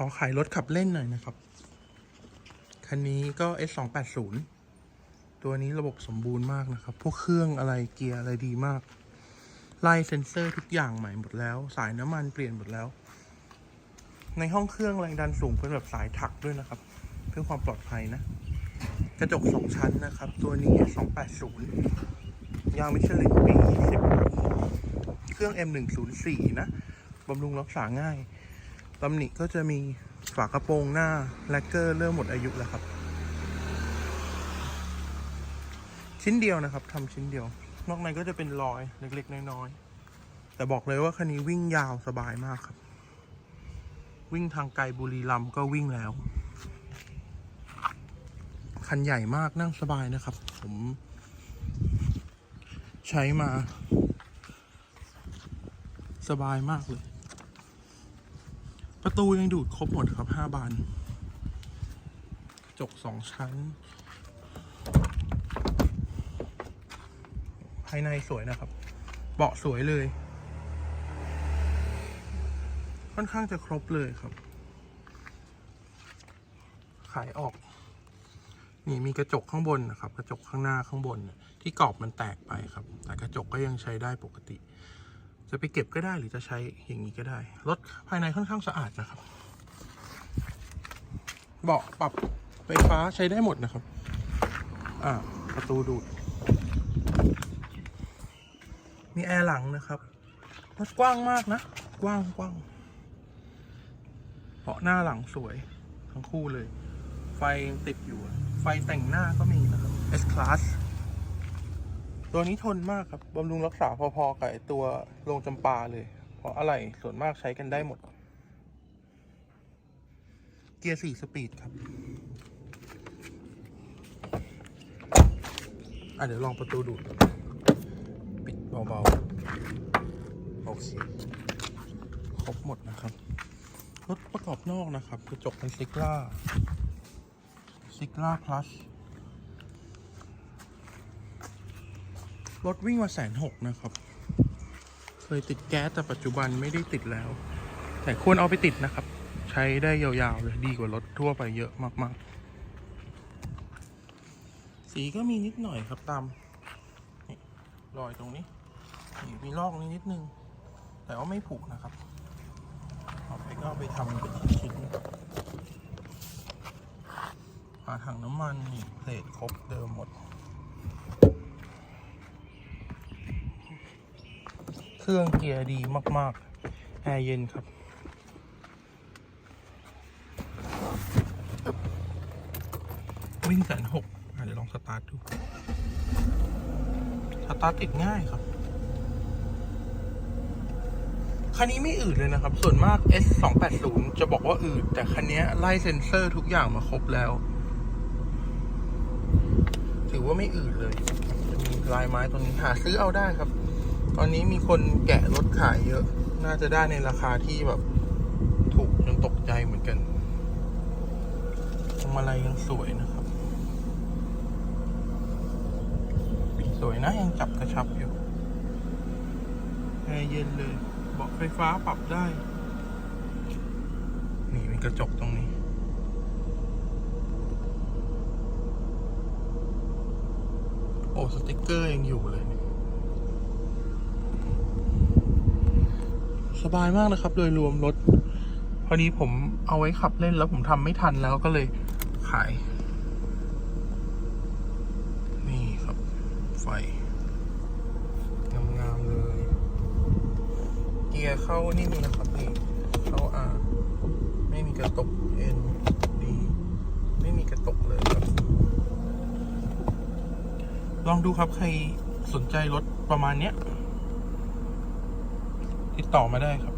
ขอขายรถขับเล่นหน่อยนะครับ คันนี้ก็ S 2 8 0 ตัวนี้ระบบสมบูรณ์มากนะครับ พวกเครื่องอะไรเกียร์อะไรดีมาก ไล่เซ็นเซอร์ทุกอย่างใหม่หมดแล้ว สายน้ำมันเปลี่ยนหมดแล้ว ในห้องเครื่องแรงดันสูงเป็นแบบสายถักด้วยนะครับ เพื่อความปลอดภัยนะ กระจกสองชั้นนะครับ ตัวนี้ S 2 8 0 ยางมิชลินปี20เครื่อง M 1 0 4 นะบำรุงรักษาง่าย ตำหนิก็จะมีฝากระโปรงหน้าแลกเกอร์เริ่มหมดอายุแล้วครับ ชิ้นเดียวนะครับทำชิ้นเดียว นอกนั้นก็จะเป็นรอยเล็กๆ น้อยๆ แต่บอกเลยว่าคันนี้วิ่งยาวสบายมากครับ วิ่งทางไกลบุรีรัมย์ก็วิ่งแล้ว คันใหญ่มากนั่งสบายนะครับ ผม ใช้มา สบายมากเลย ประตูยังดูดครบหมดครับห้าบานกระจกสองชั้น ภายในสวยนะครับ เบาะสวยเลย ค่อนข้างจะครบเลยครับ ขายออก นี่มีกระจกข้างบนนะครับ กระจกข้างหน้าข้างบน ที่กรอบมันแตกไปครับ แต่กระจกก็ยังใช้ได้ปกติ จะไปเก็บก็ได้หรือจะใช้อย่างนี้ก็ได้ รถภายในค่อนข้างสะอาดนะครับ เบาะปรับไฟฟ้าใช้ได้หมดนะครับ อ่า ประตูดูด มีแอร์หลังนะครับรถกว้างมากนะ กว้างกว้างเบาะหน้าหลังสวย ทั้งคู่เลย ไฟติดอยู่ ไฟแต่งหน้าก็มีนะครับ S Class ตัวนี้ทนมากครับบำรุงรักษาพอๆกับตัวโรงจำปาเลย เพราะอะไรส่วนมากใช้กันได้หมด เกียร์สี่สปีดครับ อะเดี๋ยวลองประตูดูดปิดเบาๆ โอเค ครบหมดนะครับ รถประกอบนอกนะครับ กระจกเป็นซิกล่าซิกล่าพลัส รถวิ่งมาแสนหกนะครับ เคยติดแก๊สแต่ปัจจุบันไม่ได้ติดแล้ว แต่ควรเอาไปติดนะครับ ใช้ได้ยาวๆเลยดีกว่ารถทั่วไปเยอะมากๆ สีก็มีนิดหน่อยครับตามรอยตรงนี้นมีลอกนิดนิดนึง แต่ว่าไม่ผุนะครับ เอาไปก็เอาไปทำเป็นชิ้นๆฝาถังน้ำมันนี่เพลทครบเดิมหมด เค รื่องเกียร์ดีมากๆ แอร์เย็นครับ วิ่งแสนหกเดี๋ยวลองสตาร์ทดู สตาร์ทติดง่ายครับ คันนี้ไม่อืดเลยนะครับ ส่วนมาก S 2 8 0 จะบอกว่าอืด แต่คันนี้ไล่เซ็นเซอร์ทุกอย่างมาครบแล้ว ถือว่าไม่อืดเลย จะมีลายไม้ตรงนี้หาซื้อเอาได้ครับ ตอนนี้มีคนแกะรถขายเยอะ น่าจะได้ในราคาที่แบบ ถูกจนตกใจเหมือนกันพวงมาลัยยังสวยนะครับ สวยนะยังจับกระชับอยู่แอร์เย็นเลยเบาะไฟฟ้าปรับได้ นี่มีกระจกตรงนี้โอ้สติกเกอร์ยังอยู่เลย สบายมากนะครับ โดยรวมรถ พอดีผมเอาไว้ขับเล่นแล้วผมทำไม่ทันแล้วก็เลยขาย นี่ครับ ไฟงามๆเลย เกียร์เข้านิ่มนะครับ นี่เข้าอาไม่มีกระตกเอ็นดีไม่มีกระตกเลยครับ ลองดูครับใครสนใจรถประมาณเนี้ย ติดต่อมาได้ครับ